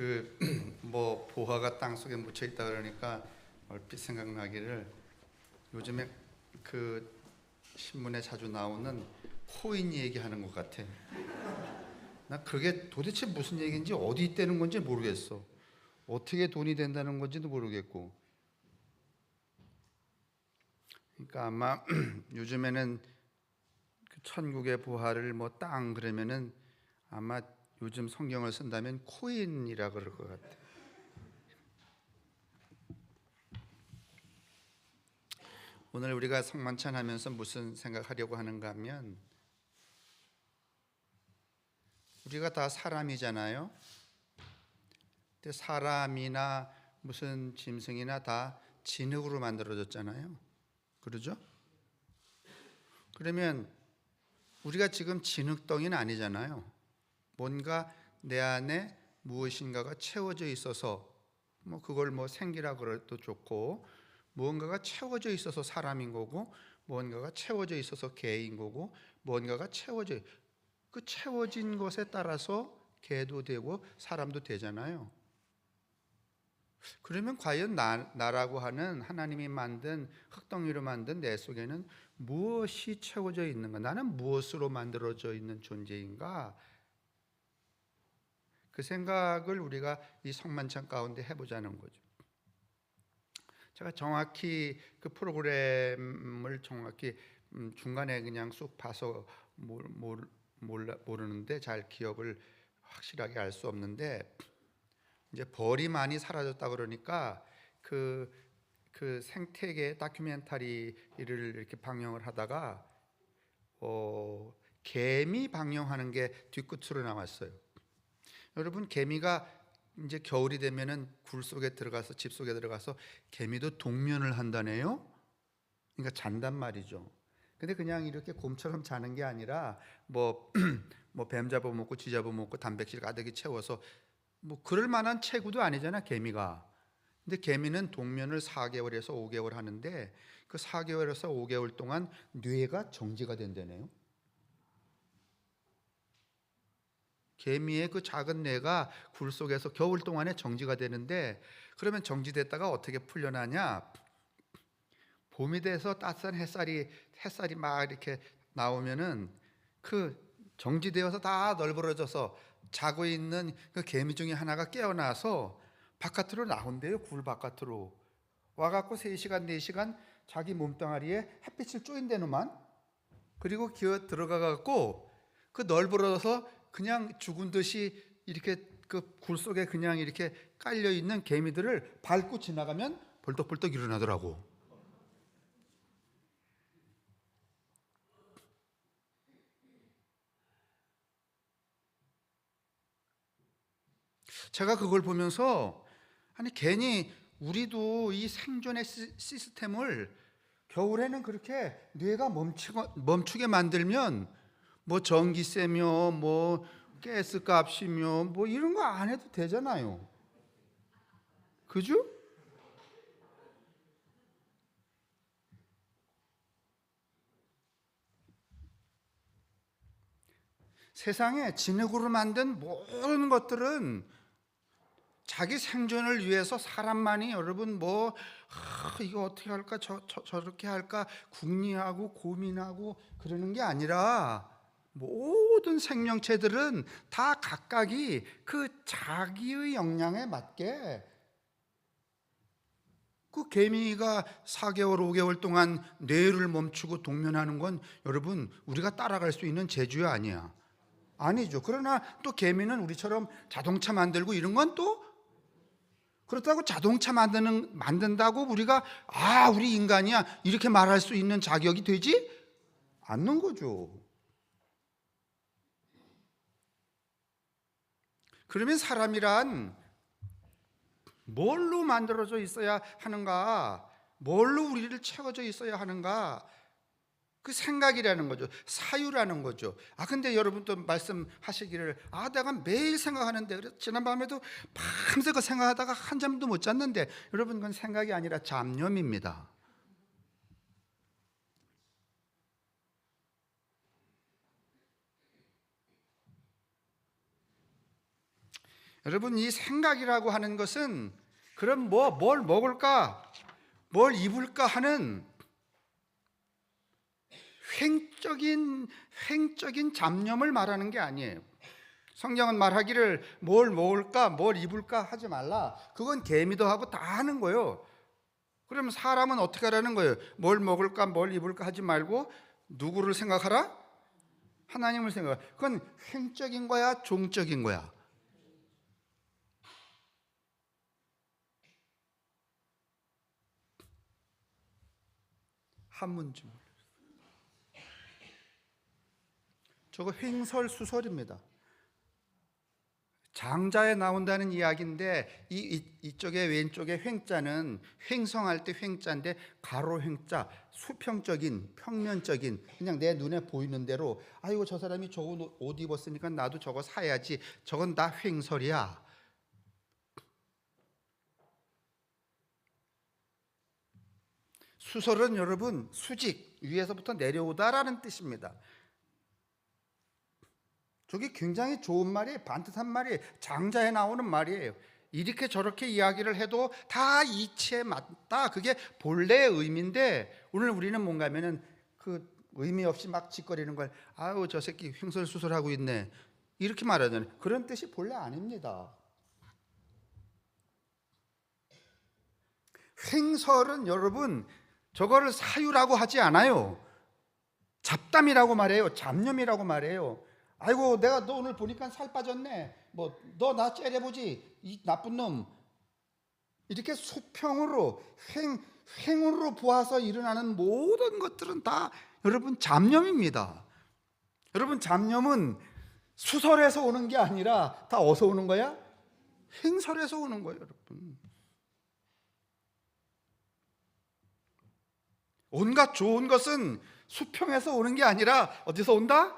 그 뭐 보화가 땅 속에 묻혀 있다 그러니까 얼핏 생각나기를 요즘에 그 신문에 자주 나오는 코인 얘기하는 것 같아. 나 그게 도대체 무슨 얘기인지 어디 있다는 건지 모르겠어. 어떻게 돈이 된다는 건지도 모르겠고. 그러니까 아마 요즘에는 그 천국의 부활을 뭐땅 그러면은 아마 요즘 성경을 쓴다면 코인이라 그럴 것 같아. 오늘 우리가 성만찬 하면서 무슨 생각하려고 하는가 하면 우리가 다 사람이잖아요. 근데 사람이나 무슨 짐승이나 다 진흙으로 만들어졌잖아요. 그러죠? 그러면 우리가 지금 진흙덩이는 아니잖아요. 뭔가 내 안에 무엇인가가 채워져 있어서 뭐 그걸 뭐 생기라 그래도 좋고 무언가가 채워져 있어서 사람인 거고 무언가가 채워져 있어서 개인 거고 무언가가 채워져 그 채워진 것에 따라서 개도 되고 사람도 되잖아요. 그러면 과연 나, 나라고 하는 하나님이 만든 흙덩이로 만든 내 속에는 무엇이 채워져 있는가? 나는 무엇으로 만들어져 있는 존재인가? 그 생각을 우리가 이 성만찬 가운데 해보자는 거죠. 제가 정확히 그 프로그램을 정확히 음, 중간에 그냥 쑥 봐서 모르는데 잘 기억을 확실하게 알 수 없는데 이제 벌이 많이 사라졌다 그러니까 그, 그 생태계 다큐멘터리를 이렇게 방영을 하다가 어, 개미 방영하는 게 뒤끝으로 나왔어요. 여러분 개미가 이제 겨울이 되면은 굴 속에 들어가서 집 속에 들어가서 개미도 동면을 한다네요. 그러니까 잔단 말이죠. 근데 그냥 이렇게 곰처럼 자는 게 아니라 뭐 뭐 뱀 잡아 먹고 쥐 잡아 먹고 단백질 가득히 채워서 뭐 그럴 만한 체구도 아니잖아 개미가. 근데 개미는 동면을 4개월에서 5개월 하는데 그 4개월에서 5개월 동안 뇌가 정지가 된다네요. 개미의 그 작은 뇌가 굴 속에서 겨울 동안에 정지가 되는데 그러면 정지됐다가 어떻게 풀려나냐? 봄이 돼서 따뜻한 햇살이 햇살이 막 이렇게 나오면은 그 정지되어서 다 널브러져서 자고 있는 그 개미 중에 하나가 깨어나서 바깥으로 나온대요. 굴 바깥으로 와갖고 3시간 4시간 자기 몸뚱아리에 햇빛을 쪼인대는만 그리고 기어 들어가갖고 그 널브러져서 그냥 죽은 듯이 이렇게 그 굴 속에 그냥 이렇게 깔려 있는 개미들을 밟고 지나가면 벌떡벌떡 일어나더라고. 제가 그걸 보면서 아니 괜히 우리도 이 생존의 시- 시스템을 겨울에는 그렇게 뇌가 멈추게 만들면 뭐 전기세며 뭐 가스 값이며 뭐 이런 거 안 해도 되잖아요. 그죠? 세상에 진흙으로 만든 모든 것들은 자기 생존을 위해서 사람만이 여러분 뭐 아, 이거 어떻게 할까 저, 저 저렇게 할까 궁리하고 고민하고 그러는 게 아니라 모든 생명체들은 다 각각이 그 자기의 역량에 맞게 그 개미가 4개월, 5개월 동안 뇌를 멈추고 동면하는 건 여러분 우리가 따라갈 수 있는 재주야 아니야. 아니죠. 그러나 또 개미는 우리처럼 자동차 만들고 이런 건 또 그렇다고 자동차 만드는 만든다고 우리가 아 우리 인간이야 이렇게 말할 수 있는 자격이 되지 않는 거죠. 그러면 사람이란 뭘로 만들어져 있어야 하는가? 뭘로 우리를 채워져 있어야 하는가? 그 생각이라는 거죠. 사유라는 거죠. 아 근데 여러분 또 말씀하시기를 아 내가 매일 생각하는데 지난밤에도 밤새 그 생각하다가 한 잠도 못 잤는데 여러분 그건 생각이 아니라 잡념입니다. 여러분 이 생각이라고 하는 것은 그럼 뭐 뭘 먹을까, 뭘 입을까 하는 횡적인 횡적인 잡념을 말하는 게 아니에요. 성경은 말하기를 뭘 먹을까, 뭘 입을까 하지 말라. 그건 개미도 하고 다 하는 거예요. 그러면 사람은 어떻게 하라는 거예요? 뭘 먹을까, 뭘 입을까 하지 말고 누구를 생각하라? 하나님을 생각. 그건 횡적인 거야, 종적인 거야. 한문쯤. 저거 횡설수설입니다. 장자에 나온다는 이야기인데 이, 이 이 쪽에 왼쪽에 횡자는 횡성할 때 횡자인데 가로 횡자 수평적인 평면적인 그냥 내 눈에 보이는 대로 아이고 저 사람이 좋은 옷- 옷 입었으니까 나도 저거 사야지 저건 다 횡설이야. 수설은 여러분 수직 위에서부터 내려오다라는 뜻입니다. 저게 굉장히 좋은 말이에요. 반듯한 말이에요. 장자에 나오는 말이에요. 이렇게 저렇게 이야기를 해도 다 이치에 맞다. 그게 본래의 의미인데 오늘 우리는 뭔가 하면은 그 의미 없이 막 짓거리는 걸 아유 저 새끼 횡설수설하고 있네. 이렇게 말하잖아요. 그런 뜻이 본래 아닙니다. 횡설은 여러분 저거를 사유라고 하지 않아요. 잡담이라고 말해요. 잡념이라고 말해요. 아이고 내가 너 오늘 보니까 살 빠졌네. 뭐 너 나 째려보지 이 나쁜 놈. 이렇게 수평으로 횡 횡으로 보아서 일어나는 모든 것들은 다 여러분 잡념입니다. 여러분 잡념은 수설에서 오는 게 아니라 다 어디서 오는 거야? 횡설에서 오는 거예요, 여러분. 온갖 좋은 것은 수평에서 오는 게 아니라 어디서 온다?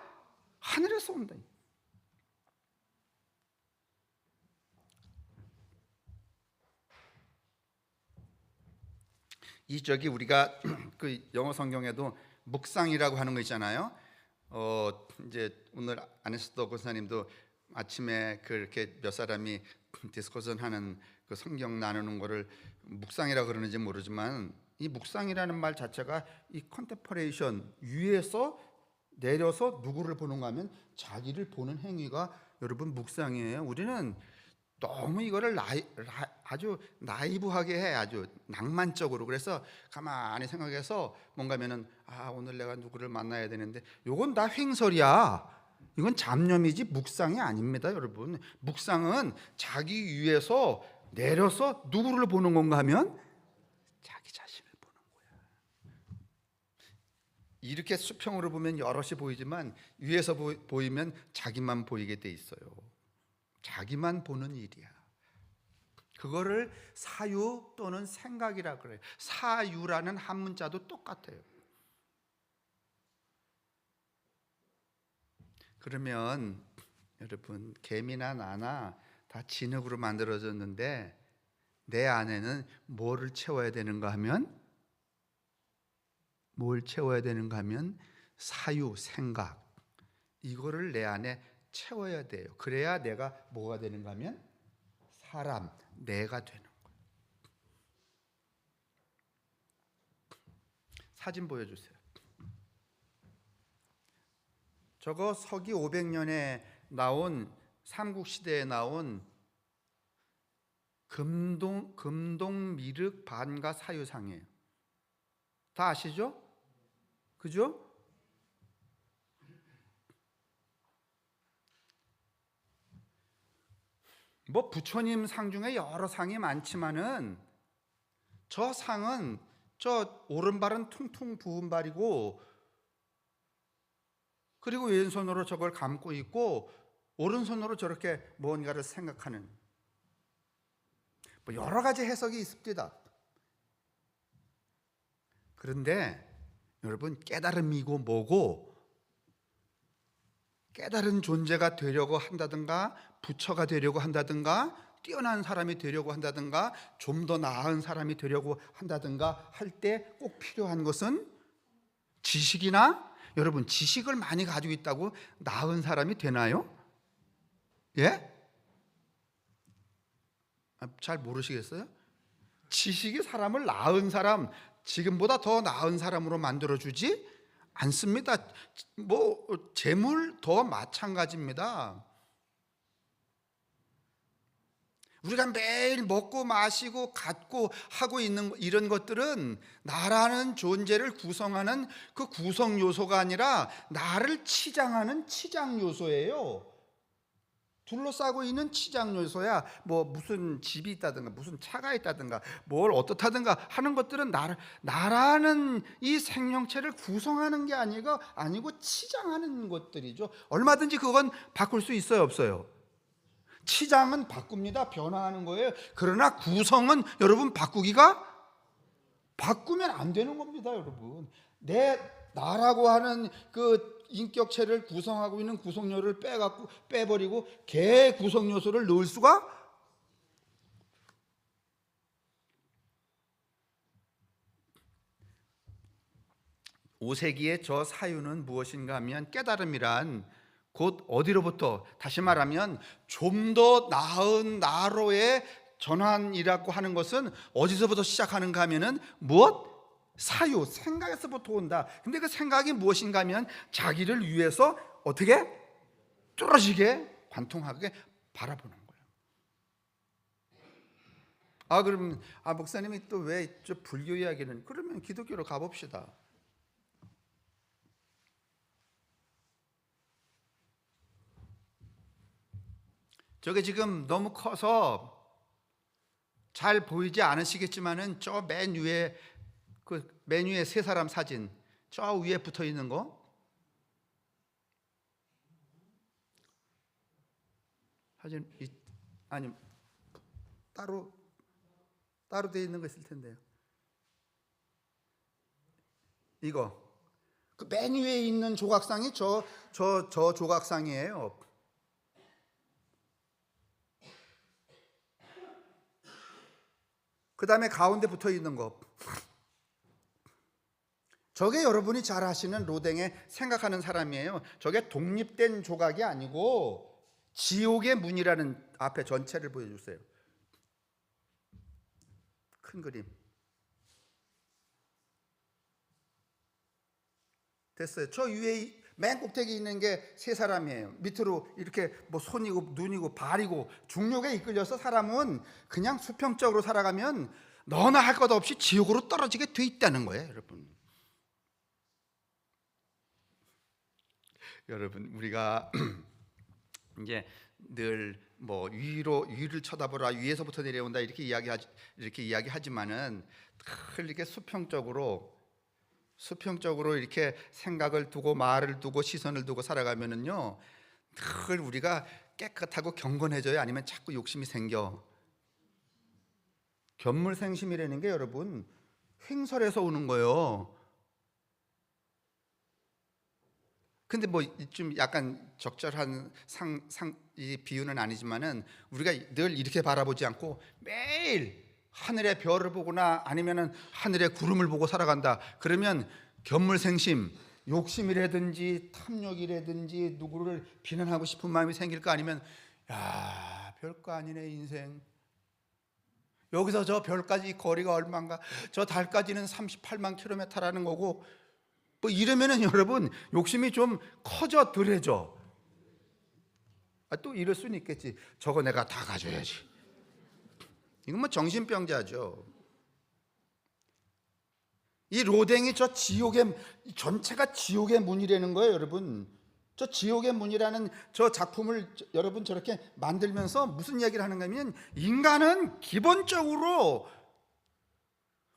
하늘에서 온다. 이 저기 우리가 그 영어 성경에도 묵상이라고 하는 거 있잖아요. 어 이제 오늘 안에서도 권사님도 아침에 그렇게 몇 사람이 디스커션 하는 그 성경 나누는 거를 묵상이라 그러는지 모르지만 이 묵상이라는 말 자체가 이 컨테퍼레이션 위에서 내려서 누구를 보는가 하면 자기를 보는 행위가 여러분 묵상이에요. 우리는 너무 이거를 나이, 라- 아주 나이브하게 해 아주 낭만적으로. 그래서 가만히 생각해서 뭔가면은 아 오늘 내가 누구를 만나야 되는데 요건 다 횡설이야. 이건 잡념이지 묵상이 아닙니다 여러분. 묵상은 자기 위에서 내려서 누구를 보는 건가 하면 자기 자신을 보는 거야 이렇게 수평으로 보면 여럿이 보이지만 위에서 보, 보이면 자기만 보이게 돼 있어요 자기만 보는 일이야. 그거를 사유 또는 생각이라 그래요. 사유라는 한 문자도 똑같아요. 그러면 여러분 개미나 나나 다 진흙으로 만들어졌는데 내 안에는 뭐를 채워야 되는가 하면 뭘 채워야 되는가 하면 사유 생각 이거를 내 안에 채워야 돼요. 그래야 내가 뭐가 되는가 하면 사람, 내가 되는 거예요. 사진 보여주세요. 저거 서기 500년에 나온 삼국 시대에 나온 금동 금동 미륵 반가 사유상이에요. 다 아시죠? 그죠? 뭐 부처님 상 중에 여러 상이 많지만은 저 상은 저 오른발은 퉁퉁 부은 발이고 그리고 왼손으로 저걸 감고 있고 오른손으로 저렇게 뭔가를 생각하는 뭐 여러 가지 해석이 있습니다. 그런데 여러분 깨달음이고 뭐고 깨달은 존재가 되려고 한다든가 부처가 되려고 한다든가 뛰어난 사람이 되려고 한다든가 좀 더 나은 사람이 되려고 한다든가 할 때 꼭 필요한 것은 지식이나 여러분 지식을 많이 가지고 있다고 나은 사람이 되나요? 예? 아, 잘 모르시겠어요? 지식이 사람을 나은 사람, 지금보다 더 나은 사람으로 만들어 주지 않습니다. 뭐 재물 더 마찬가지입니다. 우리가 매일 먹고 마시고 갖고 하고 있는 이런 것들은 나라는 존재를 구성하는 그 구성 요소가 아니라 나를 치장하는 치장 요소예요. 둘러싸고 있는 치장 요소야. 뭐 무슨 집이 있다든가 무슨 차가 있다든가 뭘 어떻다든가 하는 것들은 나를 나라는 이 생명체를 구성하는 게 아니고 아니고 치장하는 것들이죠. 얼마든지 그건 바꿀 수 있어요, 없어요? 치장은 바꿉니다. 변화하는 거예요. 그러나 구성은 여러분 바꾸기가 바꾸면 안 되는 겁니다, 여러분. 내 나라고 하는 그 인격체를 구성하고 있는 구성요를 빼갖고 빼버리고 개 구성 요소를 넣을 수가 5세기의 저 사유는 무엇인가 하면 깨달음이란 곧 어디로부터 다시 말하면 좀 더 나은 나로의 전환이라고 하는 것은 어디서부터 시작하는가 하면은 무엇? 사유, 생각에서부터 온다. 근데 그 생각이 무엇인가 하면 자기를 위해서 어떻게 뚫어지게 관통하게 바라보는 거예요. 아 그럼 아 목사님이 또 왜 저 불교 이야기는 그러면 기독교로 가 봅시다. 저게 지금 너무 커서 잘 보이지 않으시겠지만은 저 맨 위에 그맨 위에 세 사람 사진 저 위에 붙어 있는 거 사진 이, 아니 따로 따로 돼 있는 거 있을 텐데요. 이거 그맨 위에 있는 조각상이 저 저 저 조각상이에요. 그 다음에 가운데 붙어 있는 거. 저게 여러분이 잘 아시는 로댕의 생각하는 사람이에요. 저게 독립된 조각이 아니고 지옥의 문이라는 앞에 전체를 보여주세요. 큰 그림. 됐어요. 저 위에 맨 꼭대기 있는 게 세 사람이에요. 밑으로 이렇게 뭐 손이고 눈이고 발이고 중력에 이끌려서 사람은 그냥 수평적으로 살아가면 너나 할 것 없이 지옥으로 떨어지게 돼 있다는 거예요, 여러분. 여러분 우리가 이제 늘 뭐 위로 위를 쳐다보라 위에서부터 내려온다 이렇게 이야기하지 이렇게 이야기하지만은 늘 이렇게 수평적으로 수평적으로 이렇게 생각을 두고 말을 두고 시선을 두고 살아가면은요 늘 우리가 깨끗하고 경건해져요 아니면 자꾸 욕심이 생겨. 견물생심이라는 게 여러분 횡설에서 오는 거예요 근데 뭐 좀 약간 적절한 상, 상, 이 비유는 아니지만은 우리가 늘 이렇게 바라보지 않고 매일 하늘의 별을 보거나 아니면은 하늘의 구름을 보고 살아간다. 그러면 견물생심, 욕심이라든지 탐욕이라든지 누구를 비난하고 싶은 마음이 생길까 아니면 야 별거 아니네 인생. 여기서 저 별까지 거리가 얼마인가? 저 달까지는 38만 킬로미터라는 거고 뭐 이러면은 여러분 욕심이 좀 커져 들어져. 아, 또 이럴 수는 있겠지. 저거 내가 다 가져야지. 이건 뭐 정신병자죠. 이 로댕이 저 지옥의 전체가 지옥의 문이라는 거예요, 여러분. 저 지옥의 문이라는 저 작품을 저- 여러분 저렇게 만들면서 무슨 이야기를 하는가 하면 인간은 기본적으로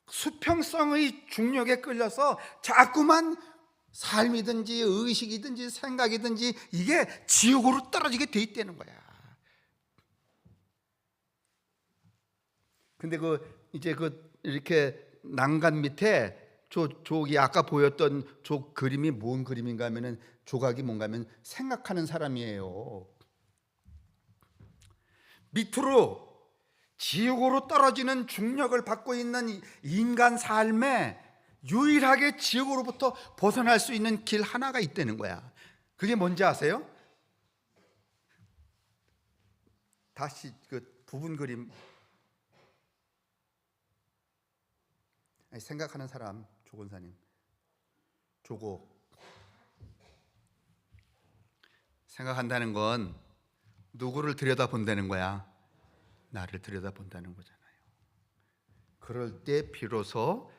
수평성의 중력에 끌려서 자꾸만 삶이든지 의식이든지 생각이든지 이게 지옥으로 떨어지게 돼 있다는 거야. 근데 그 이제 그 이렇게 난간 밑에 저 저기 아까 보였던 저 그림이 뭔 그림인가 하면은 조각이 뭔가 하면 생각하는 사람이에요. 밑으로 지옥으로 떨어지는 중력을 받고 있는 인간 삶에 유일하게 지옥으로부터 벗어날 수 있는 길 하나가 있다는 거야. 그게 뭔지 아세요? 다시 그 부분 그림 생각하는 사람 조건사님 조고 생각한다는 건 누구를 들여다본다는 거야. 나를 들여다본다는 거잖아요. 그럴 때 비로소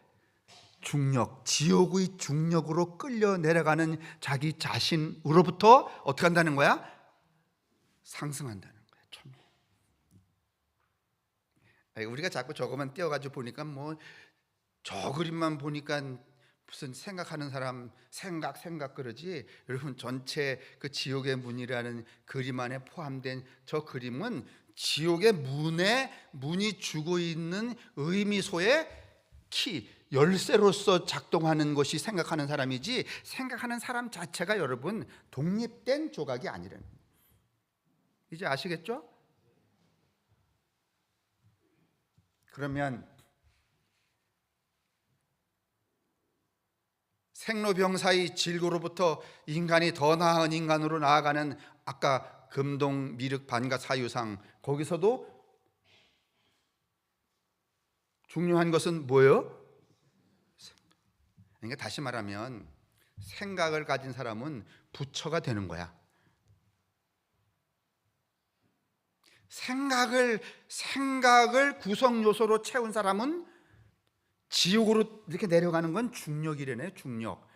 중력 지옥의 중력으로 끌려 내려가는 자기 자신으로부터 어떻게 한다는 거야? 상승한다는 거야 참. 우리가 자꾸 저거만 떼어가지고 보니까 뭐 저 그림만 보니까 무슨 생각하는 사람 생각 생각 그러지? 여러분 전체 그 지옥의 문이라는 그림 안에 포함된 저 그림은 지옥의 문에 문이 주고 있는 의미소의 키 열쇠로서 작동하는 것이 생각하는 사람이지 생각하는 사람 자체가 여러분 독립된 조각이 아니라는. 이제 아시겠죠? 그러면 생로병사의 질고로부터 인간이 더 나은 인간으로 나아가는 아까 금동 미륵 반가 사유상 거기서도 중요한 것은 뭐예요? 그러니까 다시 말하면 생각을 가진 사람은 부처가 되는 거야. 생각을 생각을 구성 요소로 채운 사람은 지옥으로 이렇게 내려가는 건 중력이래네 중력.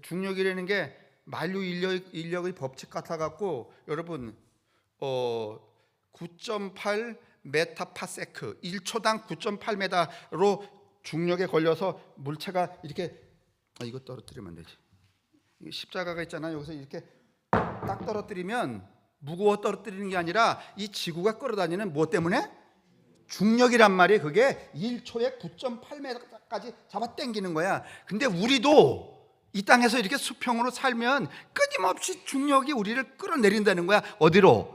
중력이라는 게 만류 인력, 인력의 법칙 같아 갖고 여러분 어 9.8 메타파세크 1초당 9.8메다로 중력에 걸려서 물체가 이렇게 아 이거 떨어뜨리면 안 되지. 이 십자가가 있잖아요. 여기서 이렇게 딱 떨어뜨리면 무거워 떨어뜨리는 게 아니라 이 지구가 끌어다니는 뭐 때문에? 중력이란 말이 그게 1초에 9.8m까지 잡아 당기는 거야. 근데 우리도 이 땅에서 이렇게 수평으로 살면 끊임없이 중력이 우리를 끌어내린다는 거야. 어디로?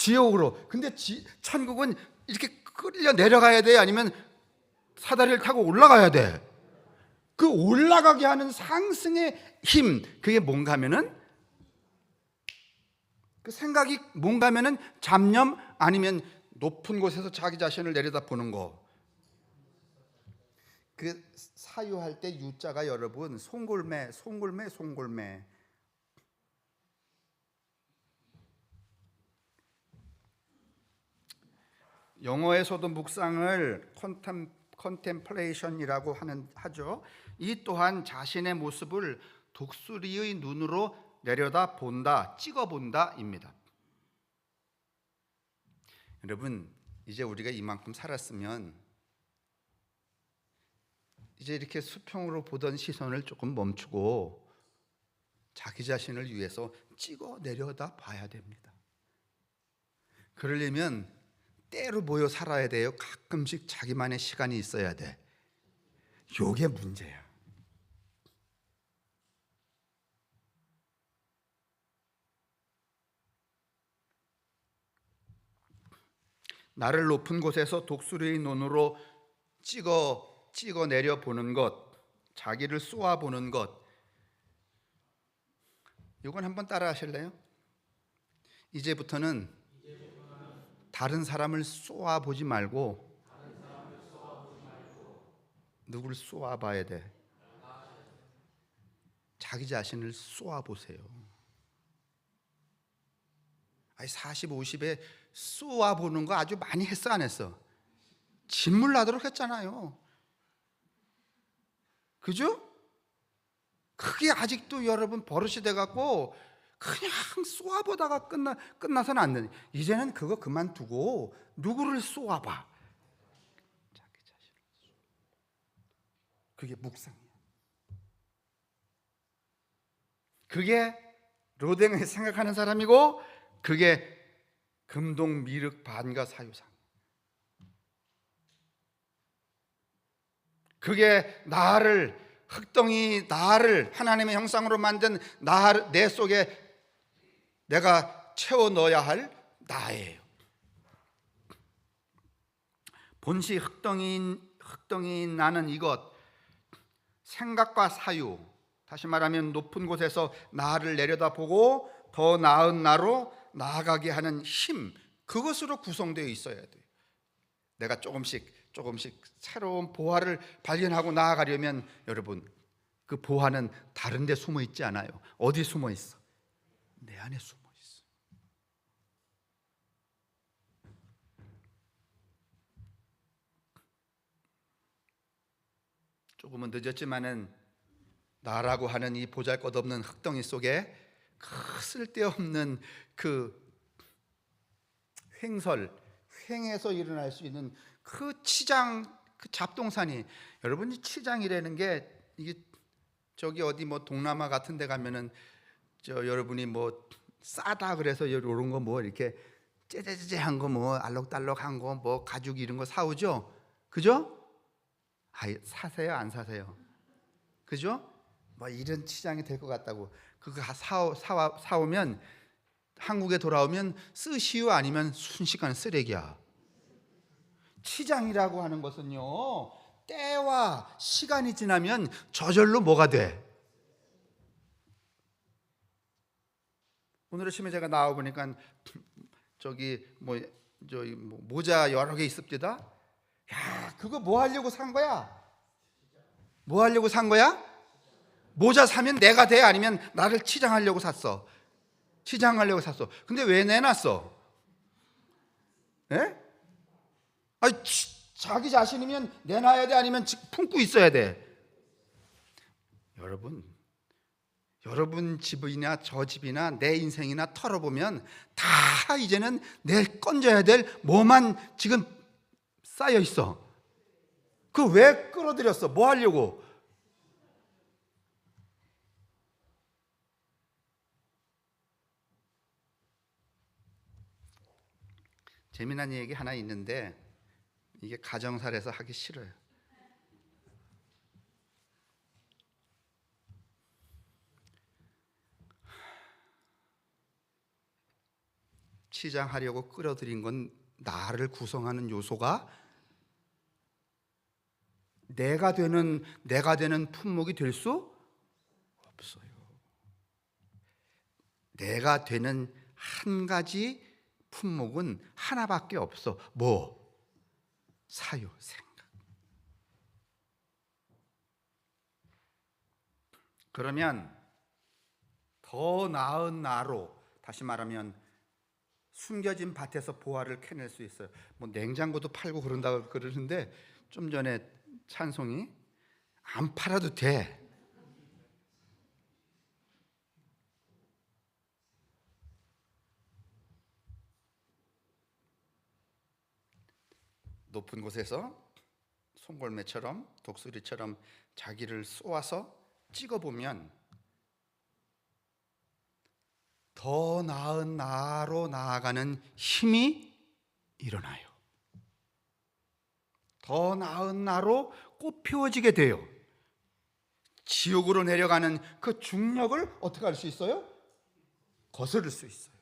지옥으로. 근데 지, 천국은 이렇게 끌려 내려가야 돼? 아니면 사다리를 타고 올라가야 돼? 그 올라가게 하는 상승의 힘, 그게 뭔가 하면은 그 생각이 뭔가 하면은 잡념 아니면 높은 곳에서 자기 자신을 내려다 보는 거. 그 사유할 때 유자가 여러분 송골매, 송골매, 송골매. 영어에서도 묵상을 컨템 컨템플레이션이라고 하는 하죠. 이 또한 자신의 모습을 독수리의 눈으로 내려다 본다, 찍어 본다입니다. 여러분, 이제 우리가 이만큼 살았으면 이제 이렇게 수평으로 보던 시선을 조금 멈추고 자기 자신을 위해서 찍어 내려다 봐야 됩니다. 그러려면 때로 모여 살아야 돼요. 가끔씩 자기만의 시간이 있어야 돼. 요게 문제야. 나를 높은 곳에서 독수리의 눈으로 찍어 찍어 내려 보는 것, 자기를 쏘아 보는 것. 이건 한번 따라 하실래요? 이제부터는 다른 사람을 쏘아 보지 말고 누구를 쏘아 봐야 돼. 자기 자신을 쏘아 보세요. 아니 40, 50에 쏘아 보는 거 아주 많이 했어 안 했어? 진물 나도록 했잖아요. 그죠? 그게 아직도 여러분 버릇이 돼 갖고 그냥 쏘아보다가 끝나 끝나서는 안 되는. 이제는 그거 그만두고 누구를 쏘아봐. 자기 자신을 쏘. 그게 묵상이야. 그게 로댕을 생각하는 사람이고 그게 금동 미륵 반가 사유상. 그게 나를 흑덩이 나를 하나님의 형상으로 만든 나 내 속에 내가 채워 넣어야 할 나예요. 본시 흑덩이인 흑덩이인 나는 이것 생각과 사유 다시 말하면 높은 곳에서 나를 내려다보고 더 나은 나로 나아가게 하는 힘 그것으로 구성되어 있어야 돼요. 내가 조금씩 조금씩 새로운 보화를 발견하고 나아가려면 여러분 그 보화는 다른 데 숨어 있지 않아요. 어디 숨어 있어? 내 안에 숨어 있어. 조금은 늦었지만은 나라고 하는 이 보잘것없는 흙덩이 속에 그 쓸데없는 그 횡설, 횡에서 일어날 수 있는 그 치장, 그 잡동사니 여러분 이 치장이라는 게 이게 저기 어디 뭐 동남아 같은 데 가면은 저 여러분이 뭐 싸다 그래서 이런 거 뭐 이렇게 째째째한 거 뭐 알록달록한 거 뭐 가죽 이런 거 사오죠. 그죠? 아, 사세요 안 사세요? 그죠? 뭐 이런 치장이 될 것 같다고 그거 사 사, 사오면 한국에 돌아오면 쓰시오 아니면 순식간 쓰레기야. 치장이라고 하는 것은요 때와 시간이 지나면 저절로 뭐가 돼? 오늘 아침에 제가 나와 보니까 저기 뭐 저기 뭐 모자 여러 개 있습니다. 야 그거 뭐 하려고 산 거야? 뭐 하려고 산 거야? 모자 사면 내가 돼 아니면 나를 치장하려고 샀어. 치장하려고 샀어. 근데 왜 내놨어? 예? 아니 치, 자기 자신이면 내놔야 돼 아니면 지- 품고 있어야 돼. 여러분, 여러분 집이나 저 집이나 내 인생이나 털어보면 다 이제는 내 건져야 될 뭐만 지금 쌓여 있어. 그 왜 끌어들였어? 뭐 하려고? 재미난 얘기 하나 있는데 이게 가정살에서 하기 싫어요. 치장하려고 끌어들인 건 나를 구성하는 요소가 내가 되는 내가 되는 품목이 될 수 없어요. 내가 되는 한 가지 품목은 하나밖에 없어. 뭐? 사유, 생각. 그러면 더 나은 나로 다시 말하면 숨겨진 밭에서 보화를 캐낼 수 있어요. 뭐 냉장고도 팔고 그런다고 그러는데 좀 전에 찬송이 안 팔아도 돼. 높은 곳에서 송골매처럼 독수리처럼 자기를 쏘아서 찍어보면 더 나은 나로 나아가는 힘이 일어나요. 더 나은 나로 꽃 피워지게 돼요. 지옥으로 내려가는 그 중력을 어떻게 할 수 있어요? 거스를 수 있어요.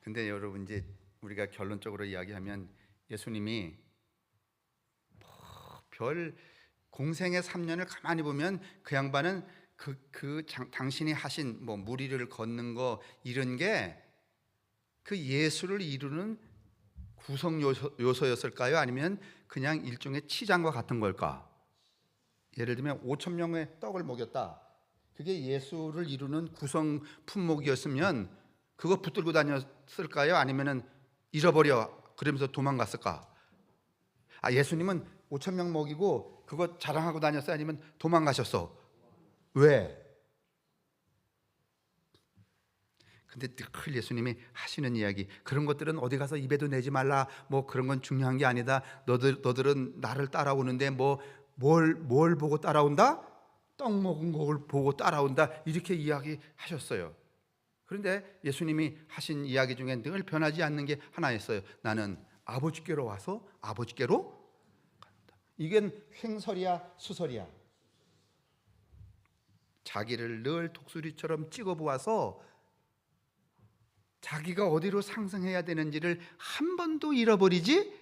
근데 여러분 이제 우리가 결론적으로 이야기하면 예수님이 뭐별 공생의 3년을 가만히 보면 그 양반은 그, 그 장- 당신이 하신 뭐 무리를 걷는 거 이런 게 그 예수를 이루는 구성 요소, 요소였을까요? 아니면 그냥 일종의 치장과 같은 걸까? 예를 들면 5천 명의 떡을 먹였다. 그게 예수를 이루는 구성 품목이었으면 그거 붙들고 다녔을까요? 아니면은 잃어버려 그러면서 도망갔을까? 아 예수님은 5천 명 먹이고 그거 자랑하고 다녔어요? 아니면 도망가셨어? 왜? 근데 늘 예수님이 하시는 이야기 그런 것들은 어디 가서 입에도 내지 말라 뭐 그런 건 중요한 게 아니다. 너들 너들은 나를 따라오는데 뭐 뭘 뭘 보고 따라온다? 떡 먹은 걸 보고 따라온다. 이렇게 이야기하셨어요. 그런데 예수님이 하신 이야기 중에 늘 변하지 않는 게 하나 있어요. 나는 아버지께로 와서 아버지께로 간다. 이게 횡설이야 수설이야? 자기를 늘 독수리처럼 찍어 보아서 자기가 어디로 상승해야 되는지를 한 번도 잃어버리지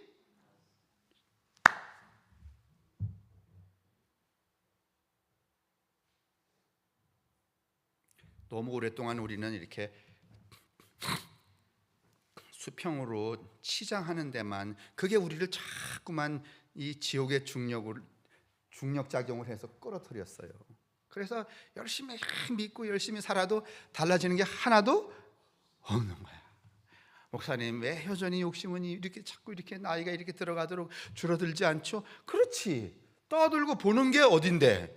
너무 오랫동안 우리는 이렇게 수평으로 치장하는 데만 그게 우리를 자꾸만 이 지옥의 중력을 중력 작용을 해서 끌어들였어요. 그래서 열심히 믿고 열심히 살아도 달라지는 게 하나도 없는 거야. 목사님 왜 여전히 욕심은 이렇게 자꾸 이렇게 나이가 이렇게 들어가도록 줄어들지 않죠? 그렇지. 떠들고 보는 게 어딘데?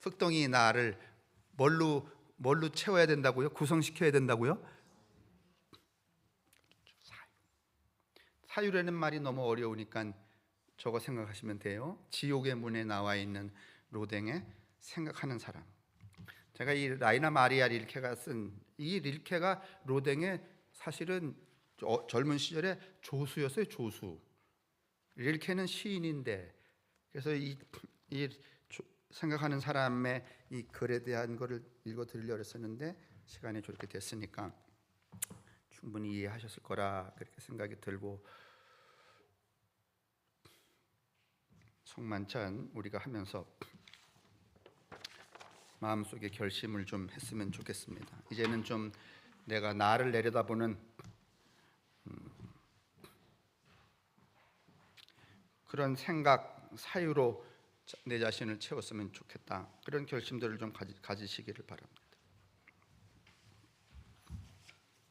흑덩이 나를 뭘로 뭘로 채워야 된다고요? 구성시켜야 된다고요? 사유라는 말이 너무 어려우니까 저거 생각하시면 돼요. 지옥의 문에 나와 있는 로댕에 생각하는 사람. 제가 이 라이나 마리아 릴케가 쓴 이 릴케가 로댕의 사실은 저- 젊은 시절에 조수였어요. 조수. 릴케는 시인인데 그래서 이, 이 조- 생각하는 사람의 이 글에 대한 거를 읽어 드리려고 했었는데 시간이 저렇게 됐으니까 충분히 이해하셨을 거라 그렇게 생각이 들고 성만찬 우리가 하면서 마음속에 결심을 좀 했으면 좋겠습니다. 이제는 좀 내가 나를 내려다보는 음, 그런 생각 사유로 내 자신을 채웠으면 좋겠다. 그런 결심들을 좀 가지, 가지시기를 바랍니다.